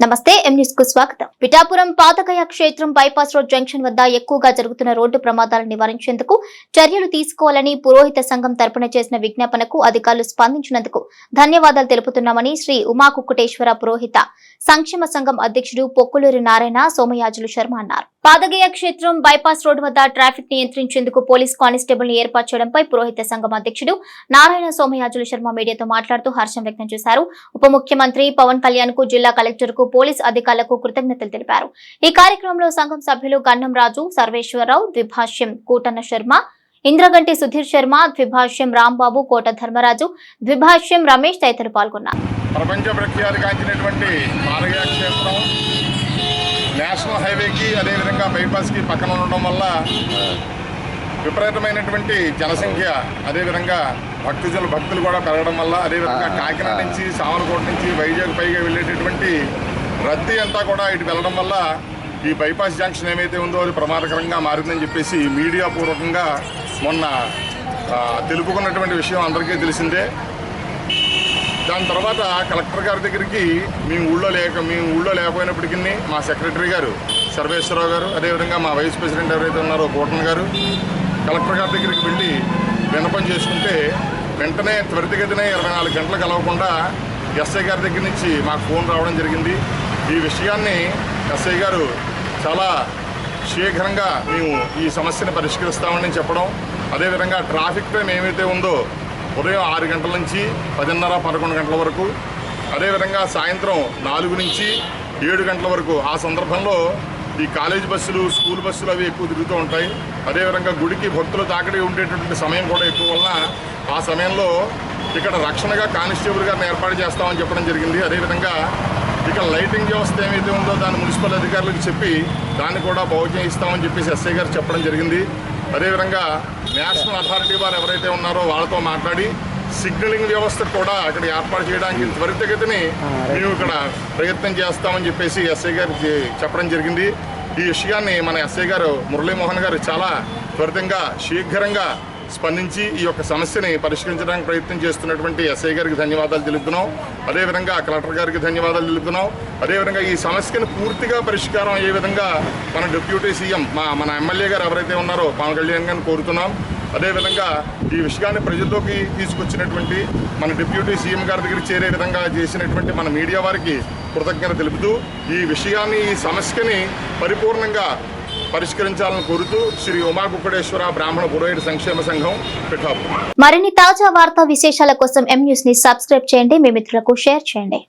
నమస్తే ఎం కు స్వాగతం. పిఠాపురం పాతకయ క్షేత్రం బైపాస్ రోడ్ జంక్షన్ వద్ద ఎక్కువగా జరుగుతున్న రోడ్డు ప్రమాదాలను నివారించేందుకు చర్యలు తీసుకోవాలని పురోహిత సంఘం తరపున చేసిన విజ్ఞాపనకు అధికారులు స్పందించినందుకు ధన్యవాదాలు తెలుపుతున్నామని శ్రీ ఉమా కుక్కుటేశ్వర పురోహిత సంక్షేమ సంఘం అధ్యక్షుడు పొక్కులూరి నారాయణ సోమయాజులు శర్మ అన్నారు. పాదగయ క్షేత్రం బైపాస్ రోడ్డు వద్ద ట్రాఫిక్ నియంత్రించేందుకు పోలీస్ కానిస్టేబుల్ని ఏర్పాటు చేయడంపై పురోహిత సంఘం అధ్యక్షుడు నారాయణ సోమయాజుల శర్మ మీడియాతో మాట్లాడుతూ హర్షం వ్యక్తం చేశారు. ఉప ముఖ్యమంత్రి పవన్ కళ్యాణ్కు జిల్లా కలెక్టర్కు పోలీస్ అధికారులకు కృతజ్ఞతలు తెలిపారు. ఈ కార్యక్రమంలో సంఘం సభ్యులు గన్నం రాజు సర్వేశ్వరరావు ద్విభాష్యం కూటన్న శర్మ ఇంద్రగంటి సుధీర్ శర్మ ద్విభాష్యం రాంబాబు కోట ధర్మరాజు ద్విభాష్యం రమేష్ తదితరులు పాల్గొన్నారు. ప్రపంచ హైవేకి అదేవిధంగా బైపాస్కి పక్కన ఉండడం వల్ల విపరీతమైనటువంటి జనసంఖ్య అదేవిధంగా భక్తుజనులు భక్తులు కూడా పెరగడం వల్ల అదేవిధంగా కాకినాడ నుంచి సామలకోట నుంచి వైజాగ్ పైగా వెళ్ళేటటువంటి రద్దీ అంతా కూడా ఇటు వెళ్ళడం వల్ల ఈ బైపాస్ జంక్షన్ ఏమైతే ఉందో అది ప్రమాదకరంగా మారిందని చెప్పేసి మీడియా పూర్వకంగా మొన్న తెలుపుకున్నటువంటి విషయం అందరికీ తెలిసిందే. దాని తర్వాత కలెక్టర్ గారి దగ్గరికి మేము ఊళ్ళో లేక మేము ఊళ్ళో లేకపోయినప్పటికీ మా సెక్రటరీ గారు సర్వేశ్వరరావు గారు అదేవిధంగా మా వైస్ ప్రెసిడెంట్ ఎవరైతే ఉన్నారో కోటన్ గారు కలెక్టర్ గారి దగ్గరికి వెళ్ళి విన్నపం చేసుకుంటే వెంటనే త్వరితగతిన ఇరవై నాలుగు గంటలు కలవకుండా ఎస్ఐ గారి దగ్గర నుంచి మాకు ఫోన్ రావడం జరిగింది. ఈ విషయాన్ని ఎస్ఐ గారు చాలా శీఘ్రంగా మేము ఈ సమస్యను పరిష్కరిస్తామని చెప్పడం అదేవిధంగా ట్రాఫిక్ టైం ఏమైతే ఉందో ఉదయం ఆరు గంటల నుంచి పదిన్నర పదకొండు గంటల వరకు అదేవిధంగా సాయంత్రం నాలుగు నుంచి ఏడు గంటల వరకు. ఆ సందర్భంలో ఈ కాలేజ్ బస్సులు స్కూల్ బస్సులు అవి ఎక్కువ తిరుగుతూ ఉంటాయి. అదేవిధంగా గుడికి భక్తులు తాకడి ఉండేటటువంటి సమయం కూడా ఎక్కువ వలన ఆ సమయంలో ఇక్కడ రక్షణగా కానిస్టేబుల్ గారిని ఏర్పాటు చేస్తామని చెప్పడం జరిగింది. అదేవిధంగా ఇక్కడ లైటింగ్ వ్యవస్థ ఏమైతే ఉందో దాన్ని మున్సిపల్ అధికారులకు చెప్పి దాన్ని కూడా బాగు చేయిస్తామని చెప్పేసి ఎస్ఐ గారు చెప్పడం జరిగింది. అదేవిధంగా నేషనల్ అథారిటీ వారు ఎవరైతే ఉన్నారో వాళ్ళతో మాట్లాడి సిగ్నలింగ్ వ్యవస్థ కూడా అక్కడ ఏర్పాటు చేయడానికి త్వరితగతిని మేము ఇక్కడ ప్రయత్నం చేస్తామని చెప్పేసి ఎస్ఐ గారికి చెప్పడం జరిగింది. ఈ విషయాన్ని మన ఎస్ఐ గారు మురళీమోహన్ గారు చాలా త్వరితంగా శీఘ్రంగా స్పందించి ఈ యొక్క సమస్యని పరిష్కరించడానికి ప్రయత్నం చేస్తున్నటువంటి ఎస్ఐ గారికి ధన్యవాదాలు తెలుపుతున్నాం. అదేవిధంగా కలెక్టర్ గారికి ధన్యవాదాలు తెలుపుతున్నాం. అదేవిధంగా ఈ సమస్యను పూర్తిగా పరిష్కారం అయ్యే విధంగా మన డిప్యూటీ సీఎం మా మన ఎమ్మెల్యే గారు ఎవరైతే ఉన్నారో పవన్ కళ్యాణ్ గారిని కోరుతున్నాం. అదేవిధంగా ఈ విషయాన్ని ప్రజల్లోకి తీసుకొచ్చినటువంటి మన డిప్యూటీ సీఎం గారి దగ్గర చేరే విధంగా చేసినటువంటి మన మీడియా వారికి కృతజ్ఞత తెలుపుతూ ఈ విషయాన్ని ఈ సమస్యని పరిపూర్ణంగా పరిష్కరించాలని కోరుతూ శ్రీ ఉమాకుక్కడేశ్వర బ్రాహ్మణ పురోహిత సంక్షేమ సంఘం పిఠాపు మరిన్ని తాజా వార్తా విశేషాల కోసం ఎం న్యూస్ని సబ్స్క్రైబ్ చేయండి. మీ మిత్రులకు షేర్ చేయండి.